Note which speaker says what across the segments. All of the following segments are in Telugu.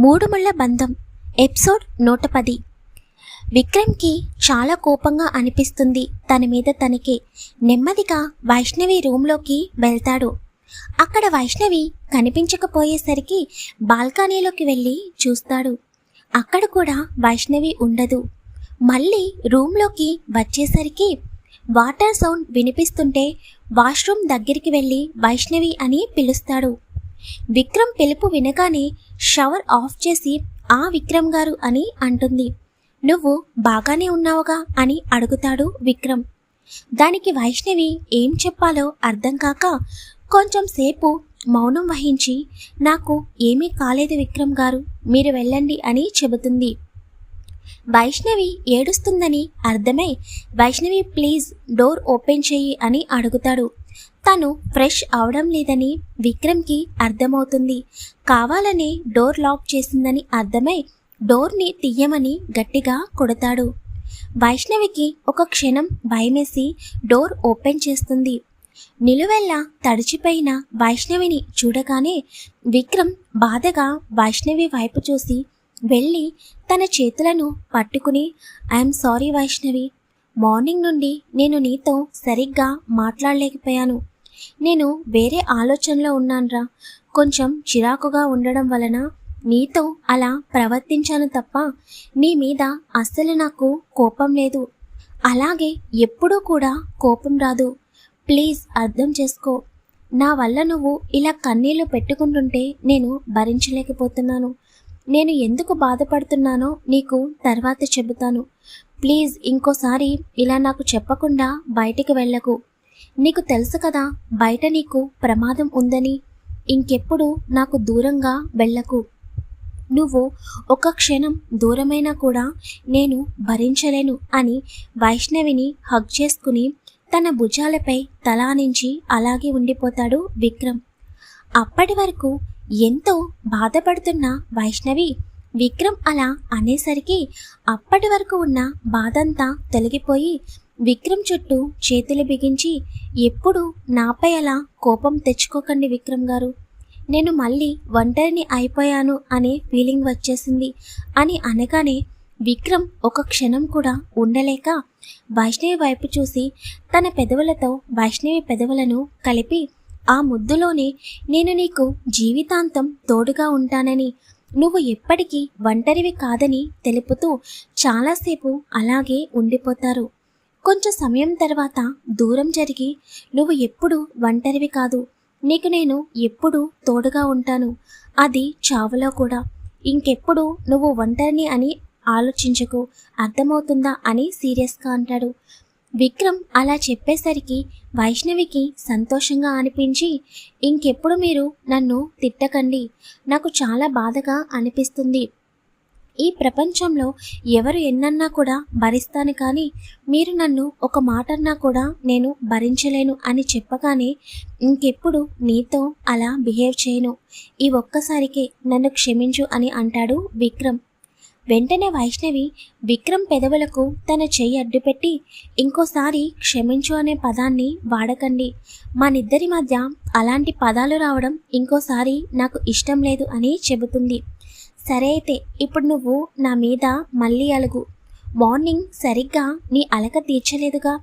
Speaker 1: మూడు ముళ్ళ బంధం. ఎపిసోడ్ నూట పది. విక్రమ్కి చాలా కోపంగా అనిపిస్తుంది. తన మీద తనకి నెమ్మదిగా వైష్ణవి రూమ్లోకి వెళ్తాడు. అక్కడ వైష్ణవి కనిపించకపోయేసరికి బాల్కనీలోకి వెళ్ళి చూస్తాడు. అక్కడ కూడా వైష్ణవి ఉండదు. మళ్ళీ రూమ్లోకి వచ్చేసరికి వాటర్ సౌండ్ వినిపిస్తుంటే వాష్రూమ్ దగ్గరికి వెళ్ళి వైష్ణవి అని పిలుస్తాడు. విక్రమ్ పిలుపు వినగానే షవర్ ఆఫ్ చేసి ఆ విక్రమ్ గారు అని అంటుంది. నువ్వు బాగానే ఉన్నావుగా అని అడుగుతాడు విక్రమ్. దానికి వైష్ణవి ఏం చెప్పాలో అర్థం కాక కొంచెం సేపు మౌనం వహించి నాకు ఏమీ కాలేదు విక్రమ్ గారు మీరు వెళ్ళండి అని చెబుతుంది. వైష్ణవి ఏడుస్తుందని అర్థమై వైష్ణవి ప్లీజ్ డోర్ ఓపెన్ చెయ్యి అని అడుగుతాడు. తను ఫ్రెష్ అవడం లేదని విక్రమ్కి అర్థమవుతుంది. కావాలని డోర్ లాక్ చేసిందని అర్థమై డోర్ని తీయమని గట్టిగా కొడతాడు. వైష్ణవికి ఒక క్షణం భయమేసి డోర్ ఓపెన్ చేస్తుంది. నిలువెల్లా తడిచిపోయిన వైష్ణవిని చూడగానే విక్రమ్ బాధగా వైష్ణవి వైపు చూసి వెళ్ళి తన చేతులను పట్టుకుని ఐఎమ్ సారీ వైష్ణవి మార్నింగ్ నుండి నేను నీతో సరిగ్గా మాట్లాడలేకపోయాను. నేను వేరే ఆలోచనలో ఉన్నాన్రా. కొంచెం చిరాకుగా ఉండడం వలన నీతో అలా ప్రవర్తించాను తప్ప నీ మీద అస్సలు నాకు కోపం లేదు. అలాగే ఎప్పుడూ కూడా కోపం రాదు. ప్లీజ్ అర్థం చేసుకో. నా వల్ల నువ్వు ఇలా కన్నీళ్ళు పెట్టుకుంటుంటే నేను భరించలేకపోతున్నాను. నేను ఎందుకు బాధపడుతున్నానో నీకు తర్వాత చెబుతాను. ప్లీజ్ ఇంకోసారి ఇలా నాకు చెప్పకుండా బయటికి వెళ్ళకు. నీకు తెలుసు కదా బయట నీకు ప్రమాదం ఉందని. ఇంకెప్పుడు నాకు దూరంగా వెళ్ళకు. నువ్వు ఒక క్షణం దూరమైనా కూడా నేను భరించలేను అని వైష్ణవిని హగ్ చేసుకుని తన భుజాలపై తలానించి అలాగే ఉండిపోతాడు విక్రమ్. అప్పటి వరకు ఎంతో బాధపడుతున్న వైష్ణవి విక్రమ్ అలా అనేసరికి అప్పటి వరకు ఉన్న బాధంతా తొలగిపోయి విక్రమ్ చుట్టూ చేతులు బిగించి ఎప్పుడు నాపై అలా కోపం తెచ్చుకోకండి విక్రమ్ గారు. నేను మళ్ళీ ఒంటరిని అయిపోయాను అనే ఫీలింగ్ వచ్చేసింది అని అనగానే విక్రమ్ ఒక క్షణం కూడా ఉండలేక వైష్ణవి వైపు చూసి తన పెదవులతో వైష్ణవి పెదవులను కలిపి ఆ ముద్దులోనే నేను నీకు జీవితాంతం తోడుగా ఉంటానని నువ్వు ఎప్పటికీ ఒంటరివి కాదని తెలుపుతూ చాలాసేపు అలాగే ఉండిపోతారు. కొంచెం సమయం తర్వాత దూరం జరిగి నువ్వు ఎప్పుడు ఒంటరివి కాదు. నీకు నేను ఎప్పుడు తోడుగా ఉంటాను. అది చావులో కూడా. ఇంకెప్పుడు నువ్వు ఒంటరిని అని ఆలోచించకు. అర్థమవుతుందా అని సీరియస్గా అంటాడు. విక్రమ్ అలా చెప్పేసరికి వైష్ణవికి సంతోషంగా అనిపించి ఇంకెప్పుడు మీరు నన్ను తిట్టకండి. నాకు చాలా బాధగా అనిపిస్తుంది. ఈ ప్రపంచంలో ఎవరు ఎన్నన్నా కూడా భరిస్తాను కానీ మీరు నన్ను ఒక మాటన్నా కూడా నేను భరించలేను అని చెప్పగానే ఇంకెప్పుడు నీతో అలా బిహేవ్ చేయను. ఈ ఒక్కసారికే నన్ను క్షమించు అని అంటాడు విక్రమ్. వెంటనే వైష్ణవి విక్రమ్ పెదవులకు తన చెయ్యి అడ్డుపెట్టి ఇంకోసారి క్షమించు అనే పదాన్ని వాడకండి. మనిద్దరి మధ్య అలాంటి పదాలు రావడం ఇంకోసారి నాకు ఇష్టం లేదు అని చెబుతుంది. సరే అయితే ఇప్పుడు నువ్వు నా మీద మళ్ళీ అలుగు. మార్నింగ్ సరిగ్గా నీ అలక తీర్చలేదుగా.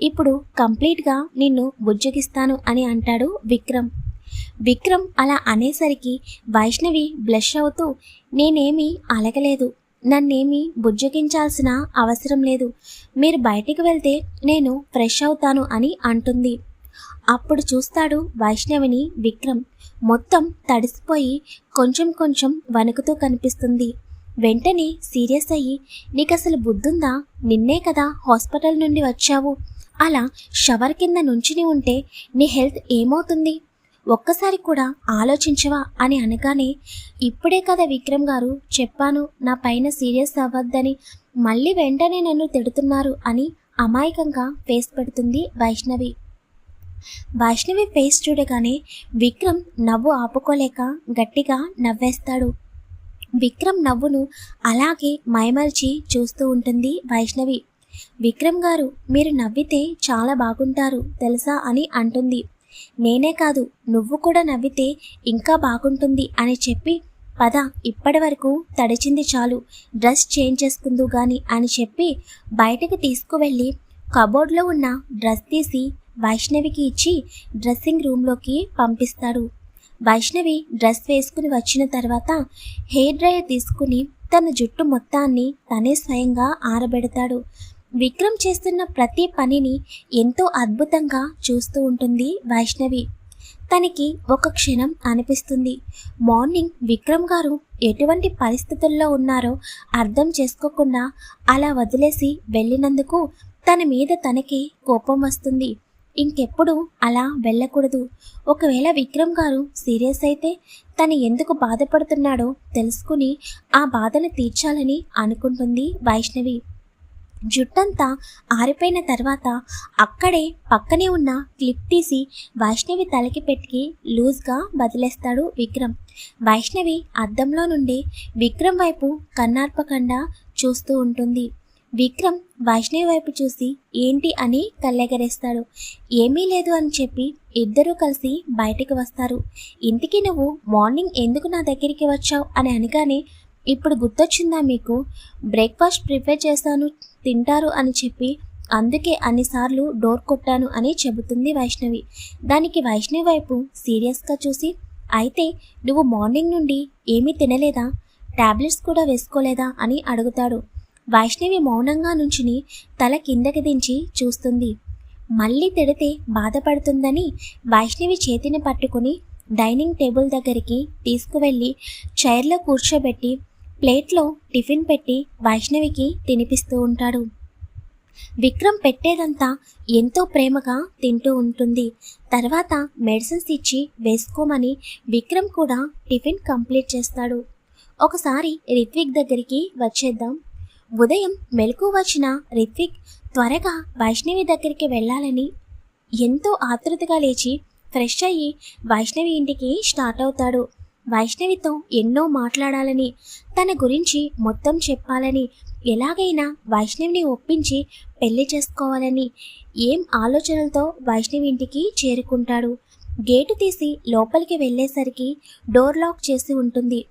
Speaker 1: ఇప్పుడు కంప్లీట్గా నిన్ను బుజ్జగిస్తాను అని అంటాడు విక్రమ్. విక్రమ్ అలా అనేసరికి వైష్ణవి బ్లష్ అవుతూ నేనేమీ అలగలేదు. నన్నేమీ బుజ్జగించాల్సిన అవసరం లేదు. మీరు బయటికి వెళ్తే నేను ఫ్రెష్ అవుతాను అని అంటుంది. అప్పుడు చూస్తాడు వైష్ణవిని విక్రమ్. మొత్తం తడిసిపోయి కొంచెం కొంచెం వణుకుతూ కనిపిస్తుంది. వెంటనే సీరియస్ అయ్యి నీకు అసలు బుద్ధుందా? నిన్నే కదా హాస్పిటల్ నుండి వచ్చావు. అలా షవర్ కింద నుంచుని ఉంటే నీ హెల్త్ ఏమవుతుంది? ఒక్కసారి కూడా ఆలోచించవా అని అనగానే ఇప్పుడే కదా విక్రమ్ గారు చెప్పాను నా పైన సీరియస్ అవ్వద్దని మళ్ళీ వెంటనే నన్ను తిడుతున్నారు అని అమాయకంగా ఫేస్ పెడుతుంది వైష్ణవి. వైష్ణవి ఫేస్ చూడగానే విక్రమ్ నవ్వు ఆపుకోలేక గట్టిగా నవ్వేస్తాడు. విక్రమ్ నవ్వును అలాగే మైమర్చి చూస్తూ ఉంటుంది వైష్ణవి. విక్రమ్ గారు మీరు నవ్వితే చాలా బాగుంటారు తెలుసా అని అంటుంది. నేనే కాదు నువ్వు కూడా నవ్వితే ఇంకా బాగుంటుంది అని చెప్పి పద ఇప్పటి వరకు తడిచింది చాలు. డ్రెస్ చేంజ్ చేసుకుందు గాని అని చెప్పి బయటకు తీసుకువెళ్ళి కబోర్డ్లో ఉన్న డ్రెస్ తీసి వైష్ణవికి ఇచ్చి డ్రెస్సింగ్ రూమ్లోకి పంపిస్తాడు. వైష్ణవి డ్రెస్ వేసుకుని వచ్చిన తర్వాత హెయిర్ డ్రైయర్ తీసుకుని తన జుట్టు మొత్తాన్ని తనే స్వయంగా ఆరబెడతాడు. విక్రమ్ చేస్తున్న ప్రతి పనిని ఎంతో అద్భుతంగా చూస్తూ ఉంటుంది వైష్ణవి. తనకి ఒక క్షణం అనిపిస్తుంది. మార్నింగ్ విక్రమ్ గారు ఎటువంటి పరిస్థితుల్లో ఉన్నారో అర్థం చేసుకోకుండా అలా వదిలేసి వెళ్ళినందుకు తన మీద తనకి కోపం వస్తుంది. ఇంకెప్పుడు అలా వెళ్ళకూడదు. ఒకవేళ విక్రమ్ గారు సీరియస్ అయితే తను ఎందుకు బాధపడుతున్నాడో తెలుసుకుని ఆ బాధను తీర్చాలని అనుకుంటుంది వైష్ణవి. జుట్టంతా ఆరిపోయిన తర్వాత అక్కడే పక్కనే ఉన్న క్లిప్ తీసి వైష్ణవి తలకి పెట్టి లూజ్గా వదిలేస్తాడు విక్రమ్. వైష్ణవి అద్దంలో నుండి విక్రమ్ వైపు కన్నార్పకుండా చూస్తూ ఉంటుంది. విక్రమ్ వైష్ణవి వైపు చూసి ఏంటి అని కళ్ళెగరేస్తాడు. ఏమీ లేదు అని చెప్పి ఇద్దరూ కలిసి బయటికి వస్తారు. ఇంటికి నువ్వు మార్నింగ్ ఎందుకు నా దగ్గరికి వచ్చావు అని అనగానే ఇప్పుడు గుర్తొచ్చిందా మీకు? బ్రేక్ఫాస్ట్ ప్రిపేర్ చేస్తాను తింటారు అని చెప్పి అందుకే అన్నిసార్లు డోర్ కొట్టాను అని చెబుతుంది వైష్ణవి. దానికి వైష్ణవి వైపు సీరియస్గా చూసి అయితే నువ్వు మార్నింగ్ నుండి ఏమీ తినలేదా? టాబ్లెట్స్ కూడా వేసుకోలేదా? అని అడుగుతాడు. వైష్ణవి మౌనంగా నుంచుని తల కిందకి దించి చూస్తుంది. మళ్ళీ తిడితే బాధపడుతుందని వైష్ణవి చేతిని పట్టుకుని డైనింగ్ టేబుల్ దగ్గరికి తీసుకువెళ్ళి చైర్లో కూర్చోబెట్టి ప్లేట్లో టిఫిన్ పెట్టి వైష్ణవికి తినిపిస్తూ ఉంటాడు. విక్రమ్ పెట్టేదంతా ఎంతో ప్రేమగా తింటూ ఉంటుంది. తర్వాత మెడిసిన్స్ ఇచ్చి వేసుకోమని విక్రమ్ కూడా టిఫిన్ కంప్లీట్ చేస్తాడు. ఒకసారి రిత్విక్ దగ్గరికి వచ్చేద్దాం. ఉదయం మెలకు వచ్చిన రిత్విక్ త్వరగా వైష్ణవి దగ్గరికి వెళ్ళాలని ఎంతో ఆతృతగా లేచి ఫ్రెష్ అయ్యి వైష్ణవి ఇంటికి స్టార్ట్ అవుతాడు. వైష్ణవితో ఎన్నో మాట్లాడాలని తన గురించి మొత్తం చెప్పాలని ఎలాగైనా వైష్ణవిని ఒప్పించి పెళ్ళి చేసుకోవాలని ఏం ఆలోచనలతో వైష్ణవి ఇంటికి చేరుకుంటాడు. గేటు తీసి లోపలికి వెళ్ళేసరికి డోర్ లాక్ చేసి ఉంటుంది.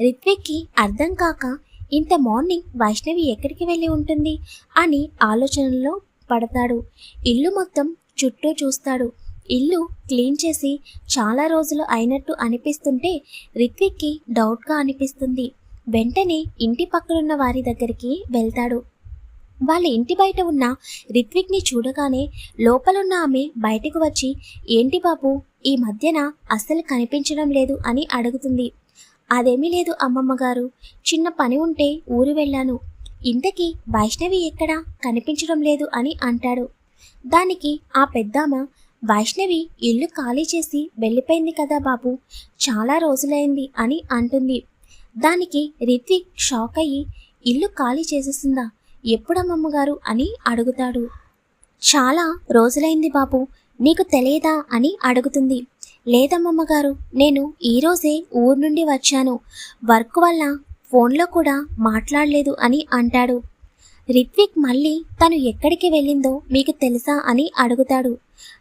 Speaker 1: రిత్విక్కి అర్థం కాక ఇంత మార్నింగ్ వైష్ణవి ఎక్కడికి వెళ్ళి ఉంటుంది? అని ఆలోచనలో పడతాడు. ఇల్లు మొత్తం చుట్టూ చూస్తాడు. ఇల్లు క్లీన్ చేసి చాలా రోజులు అయినట్టు అనిపిస్తుంటే రిత్విక్కి డౌట్గా అనిపిస్తుంది. వెంటనే ఇంటి పక్కనున్న వారి దగ్గరికి వెళ్తాడు. వాళ్ళ ఇంటి బయట ఉన్న రిత్విక్ని చూడగానే లోపలున్న ఆమె బయటకు వచ్చి ఏంటి బాబు ఈ మధ్యన అస్సలు కనిపించడం లేదు అని అడుగుతుంది. అదేమీ లేదు అమ్మమ్మ గారు. చిన్న పని ఉంటే ఊరు వెళ్ళాను. ఇంతకీ వైష్ణవి ఎక్కడా? కనిపించడం లేదు అని అంటాడు. దానికి ఆ పెద్దామ వైష్ణవి ఇల్లు ఖాళీ చేసి వెళ్ళిపోయింది కదా బాబు. చాలా రోజులైంది అని అంటుంది. దానికి రిత్విక్ షాక్ అయ్యి ఇల్లు ఖాళీ చేసేసిందా? ఎప్పుడమ్మమ్మగారు అని అడుగుతాడు. చాలా రోజులైంది బాబు నీకు తెలియదా అని అడుగుతుంది. లేదమ్మమ్మగారు నేను ఈరోజే ఊరు నుండి వచ్చాను. వర్క్ వల్ల ఫోన్లో కూడా మాట్లాడలేదు అని అంటాడు. రిత్విక్ మళ్ళీ తను ఎక్కడికి వెళ్ళిందో మీకు తెలుసా అని అడుగుతాడు.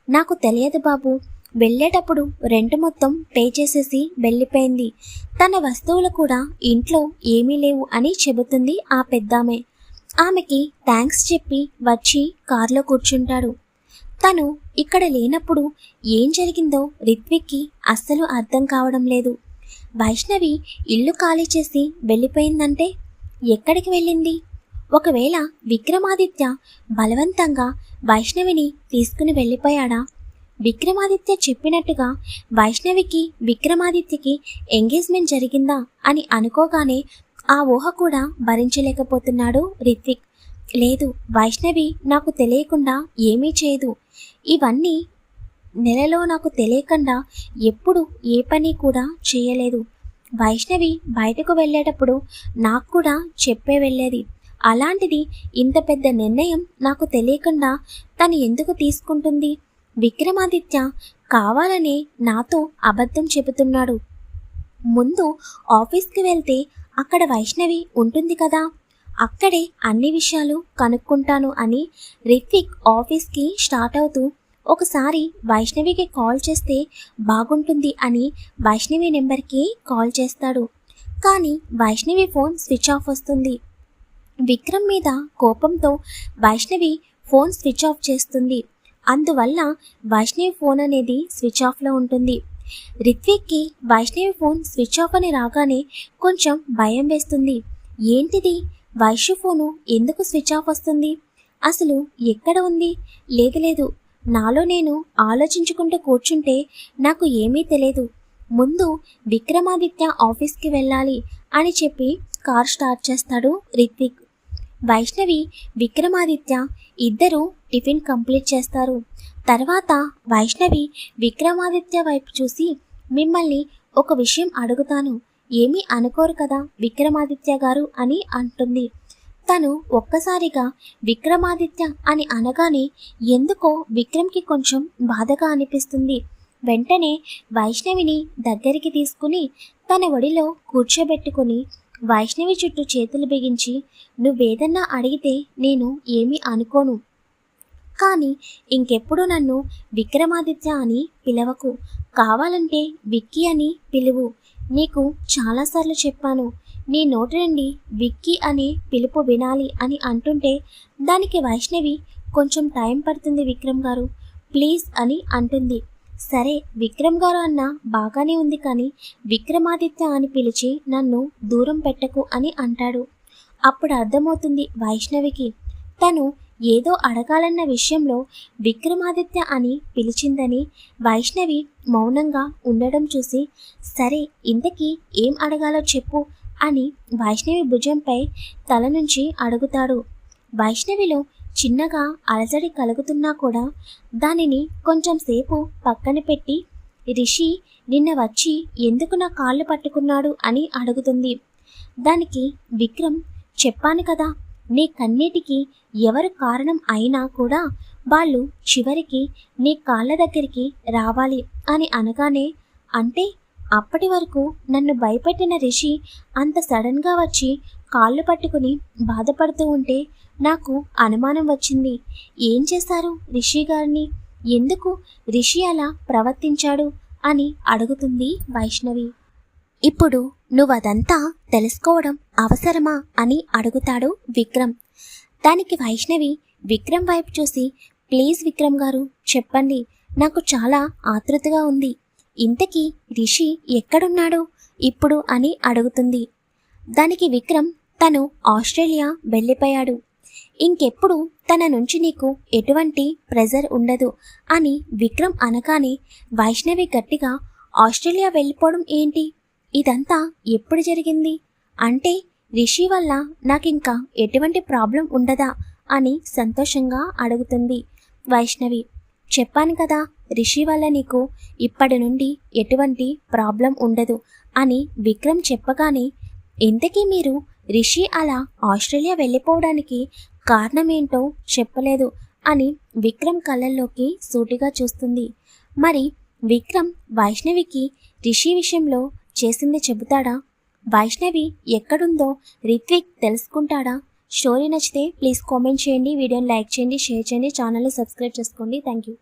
Speaker 1: నాకు తెలియదు బాబు. వెళ్ళేటప్పుడు రెంట్ మొత్తం పే చేసేసి వెళ్ళిపోయింది. తన వస్తువులు కూడా ఇంట్లో ఏమీ లేవు అని చెబుతుంది ఆ పెద్దామె. ఆమెకి థ్యాంక్స్ చెప్పి వచ్చి కారులో కూర్చుంటాడు. తను ఇక్కడ లేనప్పుడు ఏం జరిగిందో రిత్విక్కి అస్సలు అర్థం కావడం లేదు. వైష్ణవి ఇల్లు ఖాళీ చేసి వెళ్ళిపోయిందంటే ఎక్కడికి వెళ్ళింది? ఒకవేళ విక్రమాదిత్య బలవంతంగా వైష్ణవిని తీసుకుని వెళ్ళిపోయాడా? విక్రమాదిత్య చెప్పినట్టుగా వైష్ణవికి విక్రమాదిత్యకి ఎంగేజ్మెంట్ జరిగిందా అని అనుకోగానే ఆ ఊహ కూడా భరించలేకపోతున్నాడు రిత్విక్. లేదు వైష్ణవి నాకు తెలియకుండా ఏమీ చేయదు. ఇవన్నీ నెలలో నాకు తెలియకుండా ఎప్పుడు ఏ పని కూడా చేయలేదు. వైష్ణవి బయటకు వెళ్ళేటప్పుడు నాకు కూడా చెప్పే వెళ్ళేది అలాంటిది ఇంత పెద్ద నిర్ణయం నాకు తెలియకుండా తను ఎందుకు తీసుకుంటుంది? విక్రమాదిత్య కావాలనే నాతో అబద్ధం చెబుతున్నాడు. ముందు ఆఫీస్కి వెళ్తే అక్కడ వైష్ణవి ఉంటుంది కదా. అక్కడే అన్ని విషయాలు కనుక్కుంటాను అని రిత్విక్ ఆఫీస్కి స్టార్ట్ అవుతూ ఒకసారి వైష్ణవికి కాల్ చేస్తే బాగుంటుంది అని వైష్ణవి నెంబర్కి కాల్ చేస్తాడు. కానీ వైష్ణవి ఫోన్ స్విచ్ ఆఫ్ వస్తుంది. విక్రమ్ మీద కోపంతో వైష్ణవి ఫోన్ స్విచ్ ఆఫ్ చేస్తుంది. అందువల్ల వైష్ణవి ఫోన్ అనేది స్విచ్ ఆఫ్లో ఉంటుంది. రిత్విక్కి వైష్ణవి ఫోన్ స్విచ్ ఆఫ్ అని రాగానే కొంచెం భయం వేస్తుంది. ఏంటిది? వైష్ణు ఫోను ఎందుకు స్విచ్ ఆఫ్ వస్తుంది? అసలు ఎక్కడ ఉంది? లేదు లేదు. నాలో నేను ఆలోచించుకుంటూ కూర్చుంటే నాకు ఏమీ తెలియదు ముందు విక్రమాదిత్య ఆఫీస్కి వెళ్ళాలి అని చెప్పి కార్ స్టార్ట్ చేస్తాడు రిత్విక్. వైష్ణవి విక్రమాదిత్య ఇద్దరూ టిఫిన్ కంప్లీట్ చేస్తారు. తర్వాత వైష్ణవి విక్రమాదిత్య వైపు చూసి మిమ్మల్ని ఒక విషయం అడుగుతాను. ఏమీ అనుకోరు కదా విక్రమాదిత్య గారు అని అంటుంది. తను ఒక్కసారిగా విక్రమాదిత్య అని అనగానే ఎందుకో విక్రమ్కి కొంచెం బాధగా అనిపిస్తుంది. వెంటనే వైష్ణవిని దగ్గరికి తీసుకుని తన ఒడిలో కూర్చోబెట్టుకుని వైష్ణవి చుట్టూ చేతులు బిగించి నువ్వేదన్నా అడిగితే నేను ఏమీ అనుకోను. కానీ ఇంకెప్పుడు నన్ను విక్రమాదిత్య అని పిలవకు. కావాలంటే విక్కీ అని పిలువు. నీకు చాలాసార్లు చెప్పాను. నీ నోటి నుండి విక్కీ అనే పిలుపు వినాలి అని అంటుంటే దానికి వైష్ణవి కొంచెం టైం పడుతుంది విక్రమ్ గారు. ప్లీజ్ అని అంటుంది. సరే విక్రమ్ గారు అన్న బాగానే ఉంది కానీ విక్రమాదిత్య అని పిలిచి నన్ను దూరం పెట్టకు అని అంటాడు. అప్పుడు అర్థమవుతుంది వైష్ణవికి. తను ఏదో అడగాలన్న విషయంలో విక్రమాదిత్య అని పిలిచిందని వైష్ణవి మౌనంగా ఉండడం చూసి సరే ఇంతకీ ఏం అడగాలో చెప్పు అని వైష్ణవి భుజంపై తల నుంచి అడుగుతాడు. వైష్ణవిలో చిన్నగా అలజడి కలుగుతున్నా కూడా దానిని కొంచెం సేపు పక్కన పెట్టి రిషి నిన్న వచ్చి ఎందుకు నా కాళ్ళు పట్టుకున్నాడు? అని అడుగుతుంది. దానికి విక్రమ్ చెప్పాను కదా నీ కన్నీటికి ఎవరు కారణం అయినా కూడా వాళ్ళు చివరికి నీ కాళ్ళ దగ్గరికి రావాలి అని అనగానే అంటే అప్పటి వరకు నన్ను భయపెట్టిన రిషి అంత సడన్గా వచ్చి కాళ్ళు పట్టుకుని బాధపడుతూ ఉంటే నాకు అనుమానం వచ్చింది. ఏం చేశారు రిషి గారిని? ఎందుకు రిషి అలా ప్రవర్తించాడు? అని అడుగుతుంది వైష్ణవి. ఇప్పుడు నువ్వదంతా తెలుసుకోవడం అవసరమా? అని అడుగుతాడు విక్రమ్. దానికి వైష్ణవి విక్రమ్ వైపు చూసి ప్లీజ్ విక్రమ్ గారు చెప్పండి. నాకు చాలా ఆతృతగా ఉంది. ఇంతకీ రిషి ఎక్కడున్నాడు? ఇప్పుడు అని అడుగుతుంది. దానికి విక్రమ్ తను ఆస్ట్రేలియా వెళ్ళిపోయాడు. ఇంకెప్పుడు తన నుంచి నీకు ఎటువంటి ప్రెజర్ ఉండదు అని విక్రమ్ అనగానే వైష్ణవి గట్టిగా ఆస్ట్రేలియా వెళ్ళిపోవడం ఏంటి? ఇదంతా ఎప్పుడు జరిగింది? అంటే రిషి వల్ల నాకింకా ఎటువంటి ప్రాబ్లం ఉండదా? అని సంతోషంగా అడుగుతుంది వైష్ణవి. చెప్పాను కదా రిషి వల్ల నీకు ఇప్పటి నుండి ఎటువంటి ప్రాబ్లం ఉండదు అని విక్రమ్ చెప్పగానే ఇంతకీ మీరు రిషి అలా ఆస్ట్రేలియా వెళ్ళిపోవడానికి కారణమేంటో చెప్పలేదు అని విక్రమ్ కళ్ళల్లోకి సూటిగా చూస్తుంది. మరి విక్రమ్ వైష్ణవికి రిషి విషయంలో చేసింది చెబుతాడా? వైష్ణవి ఎక్కడుందో రిత్విక్ తెలుసుకుంటాడా? స్టోరీ నచ్చితే ప్లీజ్ కామెంట్ చేయండి వీడియోని లైక్ చేయండి షేర్ చేయండి ఛానల్ని సబ్స్క్రైబ్ చేసుకోండి. Thank you